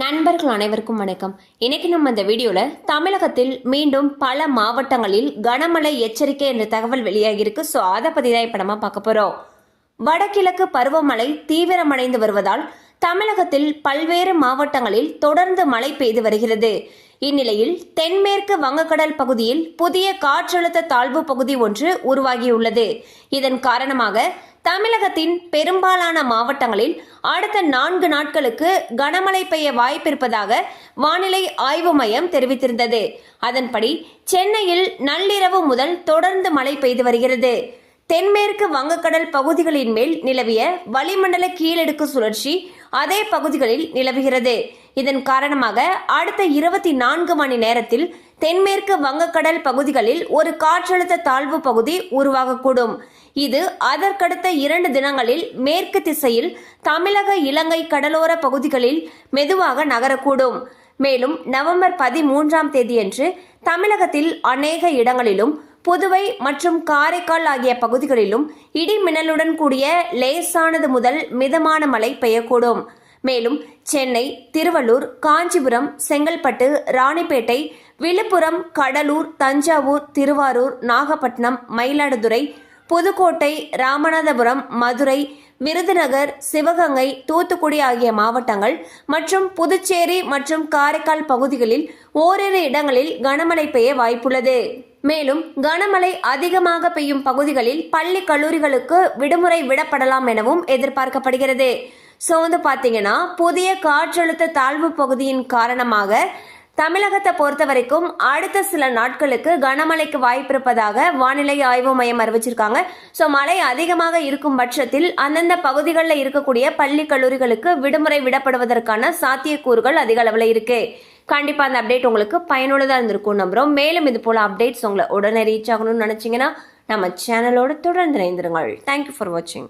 நண்பர்கள் அனைவருக்கும் வணக்கம். இன்னைக்கு நம்ம இந்த வீடியோல தமிழகத்தில் மீண்டும் பல மாவட்டங்களில் கனமழை எச்சரிக்கை என்ற தகவல் வெளியாகியிருக்கு. ஸோ அதை பத்தி தான் இப்ப நம்ம பார்க்க போறோம். வடகிழக்கு பருவமழை தீவிரமடைந்து வருவதால் தமிழகத்தில் பல்வேறு மாவட்டங்களில் தொடர்ந்து மழை பெய்து வருகிறது. இந்நிலையில் தென்மேற்கு வங்கக்கடல் பகுதியில் புதிய காற்றழுத்த தாழ்வு பகுதி ஒன்று உருவாகியுள்ளது. இதன் காரணமாக தமிழகத்தின் பெரும்பாலான மாவட்டங்களில் அடுத்த நான்கு நாட்களுக்கு கனமழை பெய்ய வாய்ப்பிருப்பதாக வானிலை ஆய்வு மையம் தெரிவித்திருந்தது. அதன்படி சென்னையில் நள்ளிரவு முதல் தொடர்ந்து மழை பெய்து வருகிறது. தென்மேற்கு வங்கக்கடல் பகுதிகளின் மேல் நிலவிய வளிமண்டல கீழடுக்கு சுழற்சி அதே பகுதிகளில் நிலவுகிறது. இதன் காரணமாக அடுத்த இருபத்தி நான்கு மணி நேரத்தில் தென்மேற்கு வங்கக்கடல் பகுதிகளில் ஒரு காற்றழுத்த தாழ்வு பகுதி உருவாகக்கூடும். இது அதற்கடுத்த இரண்டு தினங்களில் மேற்கு திசையில் தமிழக இலங்கை கடலோர பகுதிகளில் மெதுவாக நகரக்கூடும். மேலும் நவம்பர் பதிமூன்றாம் தேதியன்று தமிழகத்தில் அநேக இடங்களிலும் புதுவை மற்றும் காரைக்கால் ஆகிய பகுதிகளிலும் இடி மின்னலுடன் கூடிய லேசானது முதல் மிதமான மழை பெய்யக்கூடும். மேலும் சென்னை திருவள்ளூர் காஞ்சிபுரம் செங்கல்பட்டு ராணிப்பேட்டை விழுப்புரம் கடலூர் தஞ்சாவூர் திருவாரூர் நாகப்பட்டினம் மயிலாடுதுறை புதுக்கோட்டை ராமநாதபுரம் மதுரை விருதுநகர் சிவகங்கை தூத்துக்குடி ஆகிய மாவட்டங்கள் மற்றும் புதுச்சேரி மற்றும் காரைக்கால் பகுதிகளில் ஓரிரு இடங்களில் கனமழை பெய்ய வாய்ப்புள்ளது. மேலும் கனமழை அதிகமாக பெய்யும் பகுதிகளில் பள்ளி கல்லூரிகளுக்கு விடுமுறை விடப்படலாம் எனவும் எதிர்பார்க்கப்படுகிறது. ஸோ வந்து பார்த்தீங்கன்னா புதிய காற்றழுத்த தாழ்வு பகுதியின் காரணமாக தமிழகத்தை பொறுத்த வரைக்கும் அடுத்த சில நாட்களுக்கு கனமழைக்கு வாய்ப்பிருப்பதாக வானிலை ஆய்வு மையம் அறிவிச்சிருக்காங்க. ஸோ மழை அதிகமாக இருக்கும் பட்சத்தில் அந்தந்த பகுதிகளில் இருக்கக்கூடிய பள்ளி கல்லூரிகளுக்கு விடுமுறை விடப்படுவதற்கான சாத்தியக்கூறுகள் அதிக அளவில் இருக்கு. கண்டிப்பாக அந்த அப்டேட் உங்களுக்கு பயனுள்ளதாக இருந்திருக்கும் நம்புறோம். மேலும் இது போல அப்டேட்ஸ் உங்களை உடனே ரீச் ஆகணும்னு நினச்சிங்கன்னா நம்ம சேனலோட தொடர்ந்து இணைந்திருங்கள். தேங்க்யூ ஃபார் வாட்சிங்